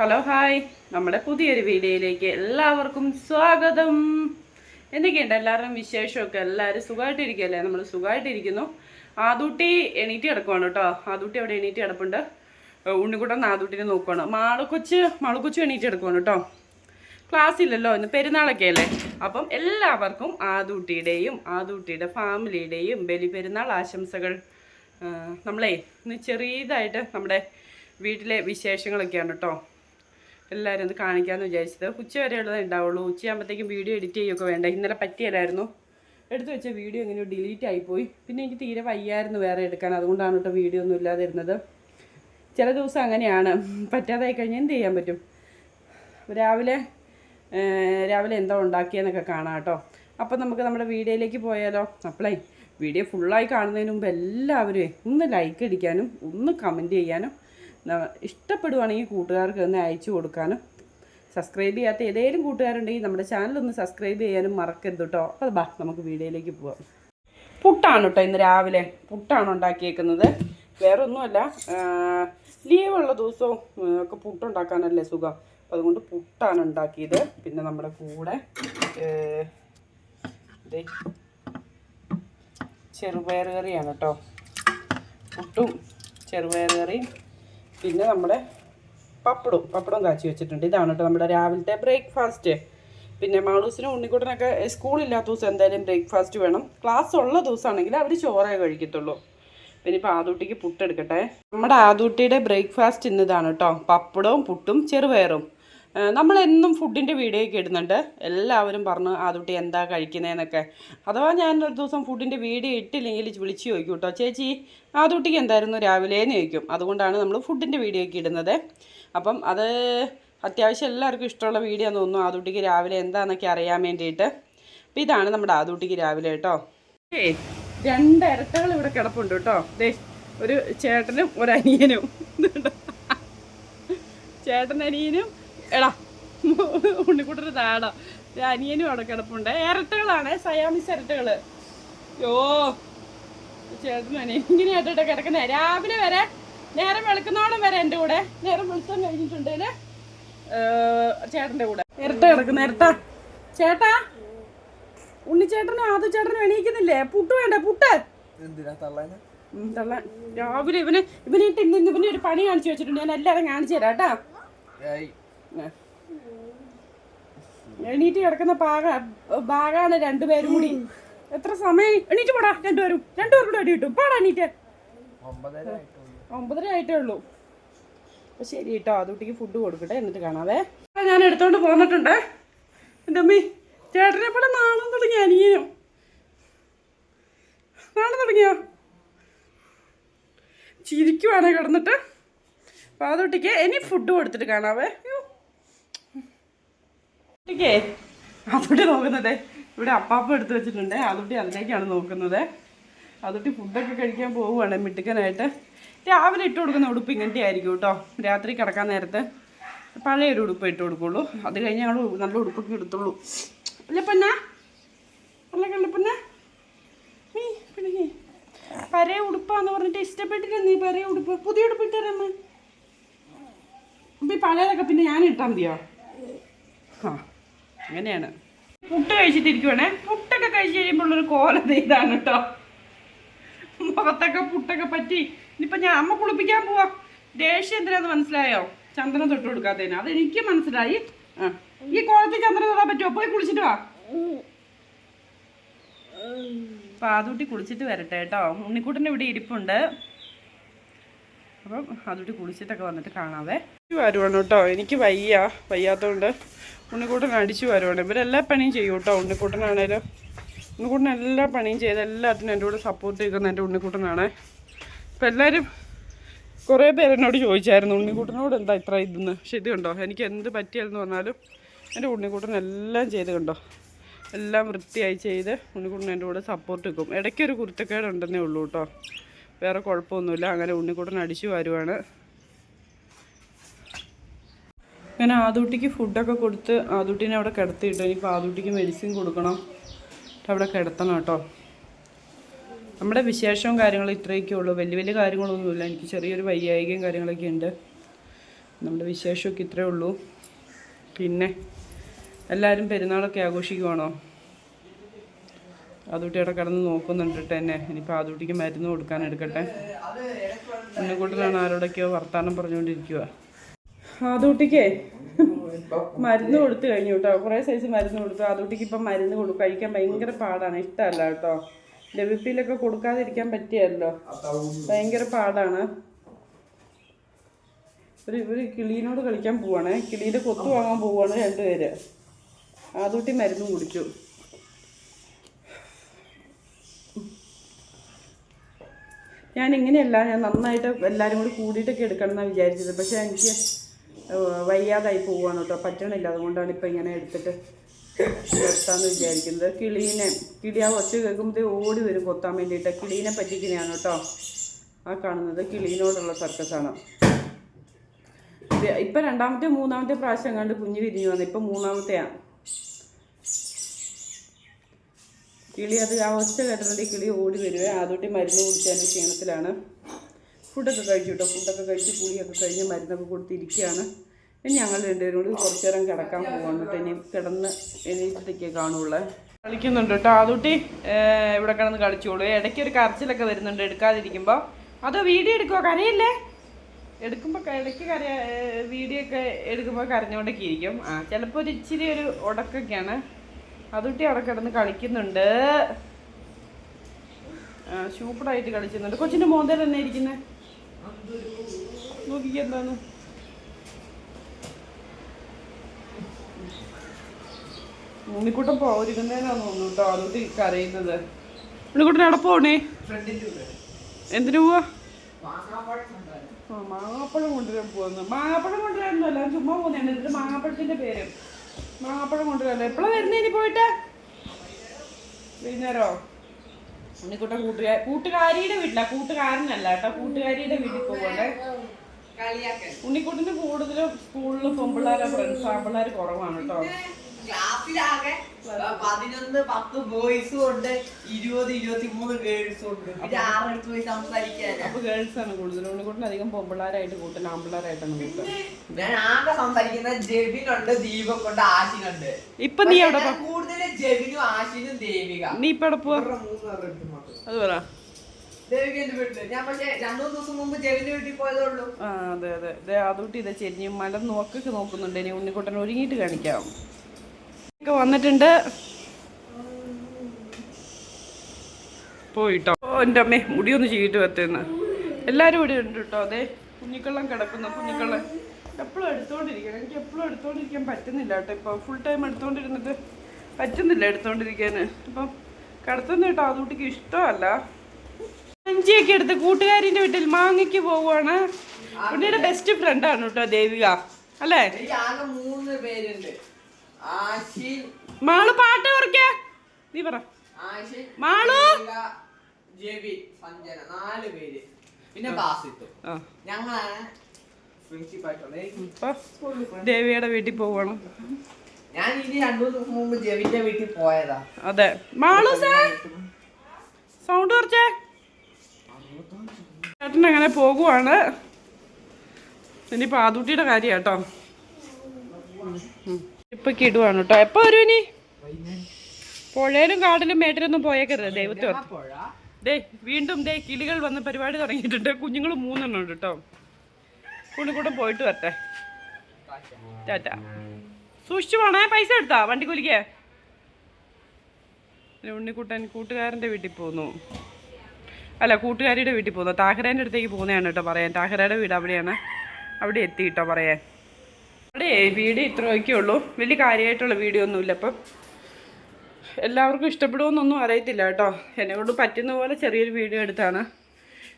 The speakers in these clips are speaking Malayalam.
ഹലോ ഹായ് നമ്മുടെ പുതിയൊരു വീഡിയോയിലേക്ക് എല്ലാവർക്കും സ്വാഗതം. എന്തൊക്കെയുണ്ട് എല്ലാവരുടെയും വിശേഷമൊക്കെ? എല്ലാവരും സുഖമായിട്ടിരിക്കുകയല്ലേ? നമ്മൾ സുഖമായിട്ടിരിക്കുന്നു. ആദൂട്ടി എണീറ്റ് കിടക്കുവാണ് കേട്ടോ. ആദൂട്ടി അവിടെ എണീറ്റ് കിടപ്പുണ്ട്? ഉണ്ണിക്കുട്ടൻ ആദൂട്ടിനെ നോക്കുവാണ്. മാളുകൊച്ച് മാളുകൊച്ചു എണീറ്റ് കിടക്കുവാണ് കേട്ടോ. ക്ലാസ് ഇല്ലല്ലോ ഇന്ന് പെരുന്നാളൊക്കെ അല്ലേ? അപ്പം എല്ലാവർക്കും ആദൂട്ടിയുടെയും ആദൂട്ടിയുടെ ഫാമിലിയുടെയും ബലി പെരുന്നാൾ ആശംസകൾ നമ്മളേ ഇന്ന് ചെറിയതായിട്ട് നമ്മുടെ വീട്ടിലെ വിശേഷങ്ങളൊക്കെയാണ് കേട്ടോ. എല്ലാവരും ഒന്ന് കാണിക്കാമെന്ന് വിചാരിച്ചത്. ഉച്ച വരെയുള്ളതേ ഉണ്ടാവുള്ളൂ. ഉച്ചയാകുമ്പോഴത്തേക്കും വീഡിയോ എഡിറ്റ് ചെയ്യുകയൊക്കെ വേണ്ട? ഇന്നലെ പറ്റിയല്ലായിരുന്നു എടുത്തു വെച്ച വീഡിയോ എങ്ങനെയോ ഡിലീറ്റ് ആയിപ്പോയി. പിന്നെ എനിക്ക് തീരെ വയ്യായിരുന്നു വേറെ എടുക്കാൻ. അതുകൊണ്ടാണ് കേട്ടോ വീഡിയോ ഒന്നും ഇല്ലാതിരുന്നത്. ചില ദിവസം അങ്ങനെയാണ്. പറ്റാതായി കഴിഞ്ഞാൽ എന്ത് ചെയ്യാൻ പറ്റും? രാവിലെ രാവിലെ എന്താ ഉണ്ടാക്കിയെന്നൊക്കെ കാണാം കേട്ടോ. അപ്പം നമുക്ക് നമ്മുടെ വീഡിയോയിലേക്ക് പോയാലോ? അപ്പളേ വീഡിയോ ഫുള്ളായി കാണുന്നതിന് മുമ്പ് എല്ലാവരും ഒന്ന് ലൈക്ക് അടിക്കാനും ഒന്ന് കമന്റ് ചെയ്യാനും ഇഷ്ടപ്പെടുവാണെങ്കിൽ കൂട്ടുകാർക്ക് ഒന്ന് അയച്ചു കൊടുക്കാനും. സബ്സ്ക്രൈബ് ചെയ്യാത്ത ഏതെങ്കിലും കൂട്ടുകാരുണ്ടെങ്കിൽ നമ്മുടെ ചാനൽ ഒന്ന് സബ്സ്ക്രൈബ് ചെയ്യാനും മറക്കരുത് കേട്ടോ അപ്പോൾ ബാ നമുക്ക് വീഡിയോയിലേക്ക് പോവാം. പുട്ടാണ് കേട്ടോ ഇന്ന് രാവിലെ പുട്ടാണ് ഉണ്ടാക്കിയേക്കുന്നത്. വേറെ ഒന്നുമല്ല ലീവുള്ള ദിവസവും ഒക്കെ പുട്ടുണ്ടാക്കാനല്ലേ സുഖം. അപ്പം അതുകൊണ്ട് പുട്ടാണ് ഉണ്ടാക്കിയത്. പിന്നെ നമ്മുടെ കൂടെ ചെറുപയർ കറിയാണ് കേട്ടോ പുട്ടും ചെറുപയർ കറിയും പിന്നെ നമ്മുടെ പപ്പടവും പപ്പടവും കാച്ചി വെച്ചിട്ടുണ്ട്. ഇതാണ് കേട്ടോ നമ്മുടെ രാവിലത്തെ ബ്രേക്ക്ഫാസ്റ്റ് പിന്നെ മാളൂസിനും ഉണ്ണിക്കുട്ടനൊക്കെ സ്കൂളില്ലാത്ത ദിവസം എന്തായാലും ബ്രേക്ക്ഫാസ്റ്റ് വേണം. ക്ലാസ് ഉള്ള ദിവസമാണെങ്കിൽ അവർ ചോറേ കഴിക്കത്തുള്ളൂ. പിന്നെ ഇപ്പോൾ ആദൂട്ടിക്ക് പുട്ടെടുക്കട്ടെ. നമ്മുടെ ആദൂട്ടിയുടെ ബ്രേക്ക്ഫാസ്റ്റ് ഇന്നതാണ് കേട്ടോ പപ്പടവും പുട്ടും ചെറുപയറും. നമ്മളെന്നും ഫുഡിന്റെ വീഡിയോ ഒക്കെ ഇടുന്നുണ്ട്. എല്ലാവരും പറഞ്ഞു ആദൂട്ടി എന്താ കഴിക്കുന്നതെന്നൊക്കെ അഥവാ ഞാൻ ഒരു ദിവസം ഫുഡിന്റെ വീഡിയോ ഇട്ടില്ലെങ്കിൽ വിളിച്ച് ചോദിക്കും കേട്ടോ. ചേച്ചി ആദൂട്ടിക്ക് എന്തായിരുന്നു രാവിലെ എന്ന് ചോദിക്കും. അതുകൊണ്ടാണ് നമ്മൾ ഫുഡിന്റെ വീഡിയോ ഒക്കെ ഇടുന്നത്. അപ്പം അത് അത്യാവശ്യം എല്ലാവർക്കും ഇഷ്ടമുള്ള വീഡിയോ എന്ന് തോന്നുന്നു. ആദൂട്ടിക്ക് രാവിലെ എന്താണെന്നൊക്കെ അറിയാൻ വേണ്ടിയിട്ട്. അപ്പം ഇതാണ് നമ്മുടെ ആദൂട്ടിക്ക് രാവിലെ കേട്ടോ. ഏ രണ്ട് ഇരട്ടകൾ ഇവിടെ കിടപ്പുണ്ട് കേട്ടോ. ദേ ഒരു ചേട്ടനും ഒരു അനിയനും. ഇതുണ്ടോ? എടാ ഉണ്ണിക്കുട്ടൊരു താടാ. അനിയനും അവിടെ കിടപ്പുണ്ട്. ഇരട്ടകളാണ് സയാമിസ് ഇരട്ടകൾ. യോ ഇങ്ങനെ ഇട്ടിട്ട് കിടക്കുന്നേ. രാവിലെ വരെ നേരം വെളുക്കുന്നോളം വരെ എന്റെ കൂടെ. നേരം വെളുത്തം കഴിഞ്ഞിട്ടുണ്ടെങ്കിൽ ചേട്ടന്റെ കൂടെ. ഇരട്ട കിടക്കുന്ന. ഇരട്ട ചേട്ടാ. ഉണ്ണിച്ചേട്ടനും ആദ്യ ചേട്ടനും എണീക്കുന്നില്ലേ? പുട്ട് വേണ്ട? പുട്ട്. തള്ളാൻ രാവിലെ ഇവന് ഇവനിട്ട് ഇന്ന് ഇവനെ ഒരു പണി കാണിച്ചു വെച്ചിട്ടുണ്ട്. ഞാൻ എല്ലാവരും കാണിച്ചു തരാം കേട്ടാ. എണീറ്റ് കിടക്കുന്ന പാക ഭാഗമാണ് രണ്ടുപേരും കൂടി. എത്ര സമയം എണീറ്റ് പോടാ രണ്ടുപേരും. രണ്ടുപേരും കൂടെ അടി കിട്ടും പാടാ എണീറ്റ്. ഒമ്പതര ആയിട്ടേ ഉള്ളൂ അപ്പൊ ശരി കേട്ടോ അതുട്ടിക്ക് ഫുഡ് കൊടുക്കട്ടെ എന്നിട്ട് കാണാവേ. ഞാൻ എടുത്തോണ്ട് പോന്നിട്ടുണ്ട്. എന്റെ അമ്മി ചേട്ടനെ പോലെ നാണം തുടങ്ങി അനിയനും. നാണം തുടങ്ങിയോ? ചിരിക്കുവാണ് കിടന്നിട്ട്. അപ്പൊ അതുട്ടിക്ക് ഇനി ഫുഡ് കൊടുത്തിട്ട് കാണാവേ. അയ്യോ. അതുകൊണ്ട് നോക്കുന്നത്. ഇവിടെ അപ്പാപ്പ എടുത്ത് വെച്ചിട്ടുണ്ട്. അതുകൊണ്ട് അതിലേക്കാണ് നോക്കുന്നത്. അതുകൊണ്ട് ഫുഡൊക്കെ കഴിക്കാൻ പോവുകയാണ് മിടുക്കനായിട്ട്. രാവിലെ ഇട്ട് കൊടുക്കുന്ന ഉടുപ്പ് ഇങ്ങനത്തെ ആയിരിക്കും കേട്ടോ. രാത്രി കിടക്കാൻ നേരത്ത് പഴയൊരു ഉടുപ്പ് ഇട്ട് കൊടുക്കുള്ളൂ. അത് കഴിഞ്ഞ് ഞങ്ങൾ നല്ല ഉടുപ്പൊക്കെ എടുത്തുള്ളൂ അല്ലേ പൊന്ന? അല്ല കണ്ടപ്പന്ന നീ പിടിക്കേ പഴയ ഉടുപ്പാന്ന് പറഞ്ഞിട്ട് ഇഷ്ടപ്പെട്ടില്ല നീ പഴയ ഉടുപ്പ്. പുതിയ ഉടുപ്പ് ഇട്ടരമ്മ പഴയതൊക്കെ പിന്നെ ഞാൻ ഇട്ടാൽ മതിയോ? ആ. അങ്ങനെയാണ്. പുട്ട് കഴിച്ചിട്ടിരിക്കുവാണേ. പുട്ടൊക്കെ കഴിച്ച് കഴിയുമ്പോഴുള്ളൊരു കോലത ഇതാണ് കേട്ടോ മുഖത്തൊക്കെ പുട്ടൊക്കെ പറ്റി. ഇനിയിപ്പോൾ ഞാൻ അമ്മ കുളിപ്പിക്കാൻ പോവാ. ദേഷ്യം എന്തിനാന്ന് മനസ്സിലായോ? ചന്ദനം തൊട്ട് കൊടുക്കാത്തതിന്. അതെനിക്ക് മനസ്സിലായി. ഈ കോലത്തിൽ ചന്ദനം തൊടാൻ പറ്റുമോ പോയി കുളിച്ചിട്ട് വാ. പാതൂട്ടി കുളിച്ചിട്ട് വരട്ടെ കേട്ടോ ഉണ്ണിക്കുട്ടന്റെ ഇവിടെ ഇരിപ്പുണ്ട്. അപ്പം അതുകൂടി കുളിച്ചിട്ടൊക്കെ വന്നിട്ട് കാണാവേ. വരുവാണ് കേട്ടോ എനിക്ക് വയ്യ. വയ്യാത്തതുകൊണ്ട് ഉണ്ണിക്കുട്ടൻ അടിച്ചു വരുവാണ്. ഇവരെല്ലാ പണിയും ചെയ്യും കേട്ടോ ഉണ്ണിക്കൂട്ടനാണേലും. ഉണ്ണിക്കുട്ടൻ എല്ലാ പണിയും ചെയ്ത് എല്ലാത്തിനും എന്റെ കൂടെ സപ്പോർട്ട് ചെയ്യുന്ന എന്റെ ഉണ്ണിക്കുട്ടനാണ്. അപ്പം എല്ലാവരും കുറേ പേര് എന്നോട് ചോദിച്ചായിരുന്നു ഉണ്ണിക്കുട്ടനോട് എന്താ ഇത്ര ഇതെന്ന്? പക്ഷെ കണ്ടോ? എനിക്ക് എന്ത് പറ്റിയതെന്ന് പറഞ്ഞാലും എന്റെ ഉണ്ണിക്കുട്ടൻ എല്ലാം ചെയ്ത് കണ്ടോ? എല്ലാം വൃത്തിയായി ചെയ്ത് ഉണ്ണിക്കുട്ടൻ എന്റെ കൂടെ സപ്പോർട്ട് വെക്കും. ഇടയ്ക്കൊരു കുരുത്തക്കേടുണ്ടെന്നേ ഉള്ളൂ കേട്ടോ. വേറെ കുഴപ്പമൊന്നുമില്ല. അങ്ങനെ ഉണ്ണിക്കുട്ടൻ അടിച്ചു വരുവാണ്. അങ്ങനെ ആദൂട്ടിക്ക് ഫുഡൊക്കെ കൊടുത്ത് ആദൂട്ടിനെ അവിടെ കിടത്തിയിട്ട്. ഇനിയിപ്പോൾ ആദൂട്ടിക്ക് മെഡിസിൻ കൊടുക്കണം. അവിടെ കിടത്തണം കേട്ടോ. നമ്മുടെ വിശേഷവും കാര്യങ്ങളും ഇത്രയൊക്കെ ഉള്ളൂ. വലിയ വലിയ കാര്യങ്ങളൊന്നുമില്ല. എനിക്ക് ചെറിയൊരു വയ്യായികയും കാര്യങ്ങളൊക്കെ ഉണ്ട്. നമ്മുടെ വിശേഷമൊക്കെ ഇത്രയേ ഉള്ളൂ. പിന്നെ എല്ലാവരും പെരുന്നാളൊക്കെ ആഘോഷിക്കുവാണോ? അവിടെ കിടന്ന് നോക്കുന്നുണ്ട് കേട്ടോ എന്നെ. ഇനിയിപ്പോൾ ആദൂട്ടിക്ക് മരുന്ന് കൊടുക്കാൻ എടുക്കട്ടെ. എന്നെ കൂട്ടിലാണ് ആരോടൊക്കെയോ വർത്താനം പറഞ്ഞുകൊണ്ടിരിക്കുക ആദൂട്ടിക്ക്? മരുന്ന് കൊടുത്തു കഴിഞ്ഞു കേട്ടോ കുറേ സൈസ് മരുന്ന് കൊടുത്തു. ആദൂട്ടിക്ക് ഇപ്പം മരുന്ന് കൊടുക്കും കഴിക്കാൻ ഭയങ്കര പാടാണ്. ഇഷ്ടമല്ല കേട്ടോ ലവിപ്പിയിലൊക്കെ കൊടുക്കാതിരിക്കാൻ പറ്റിയല്ലോ. ഭയങ്കര പാടാണ്. ഒരു ഒരു കിളീനോട് കളിക്കാൻ പോവാണ്. കിളിയുടെ കൊത്തു വാങ്ങാൻ പോവാണ് രണ്ടുപേര്. ആദൂട്ടി മരുന്ന് കുടിച്ചു. ഞാൻ ഇങ്ങനെയല്ല ഞാൻ നന്നായിട്ട് എല്ലാവരും കൂടി കൂടിയിട്ടൊക്കെ എടുക്കണം എന്നാണ് വിചാരിച്ചത്. പക്ഷേ എനിക്ക് വയ്യാതായി പോവുകയാണ് കേട്ടോ പറ്റണില്ല. അതുകൊണ്ടാണ് ഇപ്പം ഇങ്ങനെ എടുത്തിട്ട് നിർത്താമെന്ന് വിചാരിക്കുന്നത്. കിളീനെ കിളി ആ ഒച്ച കേൾക്കുമ്പോഴത്തേ ഓടി വരും കൊത്താൻ വേണ്ടിയിട്ട്. കിളീനെ പറ്റിക്കുന്നതാണ് കേട്ടോ ആ കാണുന്നത് കിളീനോടുള്ള സർക്കസാണ്. ഇപ്പം രണ്ടാമത്തെ മൂന്നാമത്തെ പ്രാവശ്യം കണ്ട് കുഞ്ഞ് വിരിഞ്ഞു വന്നു. ഇപ്പം മൂന്നാമത്തെയാണ് കിളി അത് ആ ഒച്ച കേട്ടിട്ടുണ്ടെങ്കിൽ കിളി ഓടി വരുവേ ആദ്യമായിട്ട് മരുന്ന് കുടിച്ചതിന്റെ ക്ഷീണത്തിലാണ്. ഫുഡൊക്കെ കഴിച്ചു കേട്ടോ ഫുഡൊക്കെ കഴിച്ച് കുളിയൊക്കെ കഴിഞ്ഞ് മരുന്നൊക്കെ കൊടുത്തിരിക്കുകയാണ്. ഇനി ഞങ്ങൾ രണ്ടുപേരും കൂടി കുറച്ചു നേരം കിടക്കാൻ പോകാണ് ഇനി കിടന്ന് എണീറ്റിട്ടൊക്കെ കാണുള്ളേ. കളിക്കുന്നുണ്ട് കേട്ടോ. ആദൂട്ടി ഇവിടെ കിടന്ന് കളിച്ചോളൂ. ഇടയ്ക്ക് ഒരു കരച്ചിലൊക്കെ വരുന്നുണ്ട് എടുക്കാതിരിക്കുമ്പോൾ അതോ വീഡിയോ എടുക്കുമോ കരയില്ലേ? എടുക്കുമ്പോൾ ഇടയ്ക്ക് കര വീഡിയോ ഒക്കെ എടുക്കുമ്പോൾ കരഞ്ഞുകൊണ്ടൊക്കെ ഇരിക്കും ആ ചിലപ്പോൾ ഒരു ഇച്ചിരി ഒരു ഉടക്കൊക്കെയാണ്. അതുട്ടി അവിടെ കിടന്ന് കളിക്കുന്നുണ്ട്. സൂപ്പറായിട്ട് കളിക്കുന്നുണ്ട് കൊച്ചിന്റെ മോന്തയിൽ തന്നെ ഇരിക്കുന്നത് നോക്കിക്ക് എന്താന്ന് ഉണ്ണിക്കുട്ടൻ പോയിരിക്കുന്നതിനാന്ന് തോന്നുന്നു കേട്ടോ അതുട്ടി കരയുന്നത്. ഉണ്ണിക്കുട്ടൻ എവിടെ പോണേ? എന്തിനു പോവാ? മാങ്ങാപ്പഴം കൊണ്ടുവരാൻ പോകുന്നു മാങ്ങാപ്പഴം കൊണ്ടുവരാനൊന്നുമല്ല. ചുമ്മാ പോകുന്നതാണ്. ഇതിന്റെ മാങ്ങാപ്പഴത്തിന്റെ പേര്. മാങ്ങാപ്പഴം കൊണ്ടുവരാനല്ല എപ്പോഴാ വരുന്നേ ഇനി പോയിട്ട്? വൈകുന്നേരോ? ഉണ്ണിക്കുട്ടൻ കൂട്ടുകാർ കൂട്ടുകാരിയുടെ വീട്ടിലാ കൂട്ടുകാരനല്ല കേട്ടോ കൂട്ടുകാരിയുടെ വീട്ടിൽ പോകണ്ടേ ഉണ്ണിക്കുട്ടിന് കൂടുതലും സ്കൂളിലും പെമ്പിള്ളാരെ ഫ്രണ്ട്സ് ആമ്പിള്ളാർ കുറവാണ് കേട്ടോ. ക്ലാസ്സിലാകെ പതിനൊന്ന് പത്ത് ബോയ്സും ഉണ്ട്. ഇരുപത് ഇരുപത്തി മൂന്ന് ഗേൾസും ഉണ്ട്. പിന്നെ ആറടുത്ത് പോയി സംസാരിക്കാനാ അപ്പൊ ഗേൾസ് ആണ് കൂടുതലും. ഉണ്ണിക്കുട്ടൻ അധികം പൊമ്പിളാരായിട്ട് കൂട്ടുന്ന ആമ്പിള്ളാരായിട്ടാണ് കൂട്ടുന്നത് ഞാൻ ആകെ സംസാരിക്കുന്ന ജെബിനുണ്ട് ദീപക്കുണ്ട് ആശിനുണ്ട്. ഇപ്പൊ നീ എവിടെ പോ കൂടുതൽ ജെബിനും ആശിനും ദേവിക. നീ ഇപ്പൊ എവിടെ പോവാ. അത് പറ. ദേവിക ഞാൻ പക്ഷേ രണ്ടു മൂന്ന് ദിവസം മുമ്പ് ജെബിന്റെ വീട്ടിൽ പോയതേ ഉള്ളൂ. ആ അതെ അതെ. അതെ അതുകൊണ്ട് ഇതാ ചെരിഞ്ഞ് മലം നോക്കൊക്കെ നോക്കുന്നുണ്ട്. ഇനി ഉണ്ണിക്കുട്ടൻ ഒരുങ്ങിയിട്ട് കാണിക്കാം. ഒക്കെ വന്നിട്ടുണ്ട്. പോയിട്ടോ എന്റെ അമ്മേ മുടിയൊന്ന് ചെയ്തിട്ട് വെത്തുന്നു എല്ലാവരും ഇവിടെ ഉണ്ട് കേട്ടോ അതെ കുഞ്ഞിക്കള്ളം കിടക്കുന്നു കുഞ്ഞിക്കള്ളം. എപ്പോഴും എടുത്തോണ്ടിരിക്കണം. എനിക്ക് എപ്പോഴും എടുത്തോണ്ടിരിക്കാൻ പറ്റുന്നില്ല കേട്ടോ ഇപ്പോൾ ഫുൾ ടൈം എടുത്തോണ്ടിരുന്നിട്ട് പറ്റുന്നില്ല എടുത്തോണ്ടിരിക്കാൻ അപ്പം കിടത്തുന്ന കേട്ടോ അതുകൂട്ടിക്ക് ഇഷ്ടമല്ല. അഞ്ചിയൊക്കെ എടുത്ത് കൂട്ടുകാരിന്റെ വീട്ടിൽ മാങ്ങയ്ക്ക് പോവുകയാണ് ഉണ്ണിയുടെ ബെസ്റ്റ് ഫ്രണ്ടാണ് കേട്ടോ ദേവിക. അല്ലേ? മൂന്ന് പേരുണ്ട്. മാൾ പാട്ട് കുറയ്ക്ക. നീ പറ. മാളു. ജെബി സഞ്ജന നാല് പേര്. പിന്നെ ബാസിത്തു ഞങ്ങളാണ് ദേവിയുടെ വീട്ടിൽ പോവണം. ഞാൻ ഇനി രണ്ടു ദിവസം മുമ്പ് ജെവിന്റെ വീട്ടിൽ പോയതാ. അതെ. മാളു സൗണ്ട് കുറച്ചേ. ചേട്ടൻ അങ്ങനെ പോകുവാണ്. ഇനി പാതൂട്ടിയുടെ കാര്യം കേട്ടോ. ഇപ്പൊ കിടുവാണ് കേട്ടോ എപ്പോ വരും ഇനി? പുഴയിലും കാടിലും മേട്ടിലൊന്നും പോയേക്കരുത്. ദൈവത്തെ. ദേ വീണ്ടും ദേ കിളികൾ വന്ന് പരിപാടി തുടങ്ങിയിട്ടുണ്ട്. കുഞ്ഞുങ്ങൾ മൂന്നെണ്ണം ഉണ്ട് കേട്ടോ കുണിക്കൂട്ടം പോയിട്ട് വരട്ടെ. ടാറ്റ. സൂക്ഷിച്ചു പോണേ പൈസ എടുത്താ വണ്ടി കുലിക്കേ. പിന്നെ ഉണ്ണിക്കുട്ടൻ കൂട്ടുകാരന്റെ വീട്ടിൽ പോന്നു. അല്ല കൂട്ടുകാരിയുടെ വീട്ടിൽ പോന്നു. താഹരേന്റെ അടുത്തേക്ക് പോകുന്നതാണ് കേട്ടോ പറയാൻ. താഹരയുടെ വീട് അവിടെയാണ്. അവിടെ എത്തി കേട്ടോ പറയാൻ. അവിടെ വീഡിയോ ഇത്രയൊക്കെ ഉള്ളൂ. വലിയ കാര്യമായിട്ടുള്ള വീഡിയോ ഒന്നുമില്ല അപ്പം എല്ലാവർക്കും ഇഷ്ടപ്പെടുമെന്നൊന്നും അറിയത്തില്ല കേട്ടോ. എന്നെ കൊണ്ട് പറ്റുന്ന പോലെ ചെറിയൊരു വീഡിയോ എടുത്താണ്.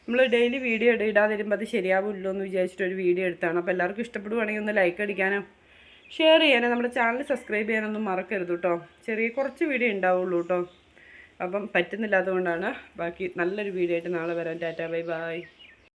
നമ്മൾ ഡെയിലി വീഡിയോ ഇട ഇടാതിരുമ്പോൾ അത് ശരിയാവില്ലോ എന്ന് വിചാരിച്ചിട്ട് ഒരു വീഡിയോ എടുത്താണ്. അപ്പോൾ എല്ലാവർക്കും ഇഷ്ടപ്പെടുവാണെങ്കിൽ ഒന്ന് ലൈക്ക് അടിക്കാനും ഷെയർ ചെയ്യാനും നമ്മുടെ ചാനൽ സബ്സ്ക്രൈബ് ചെയ്യാനൊന്നും മറക്കരുത് കേട്ടോ. ചെറിയ കുറച്ച് വീഡിയോ ഉണ്ടാവുള്ളൂ കേട്ടോ. അപ്പം പറ്റുന്നില്ലാത്തതുകൊണ്ടാണ്. ബാക്കി നല്ലൊരു വീഡിയോ ആയിട്ട് നാളെ വരാം. Tata bye bye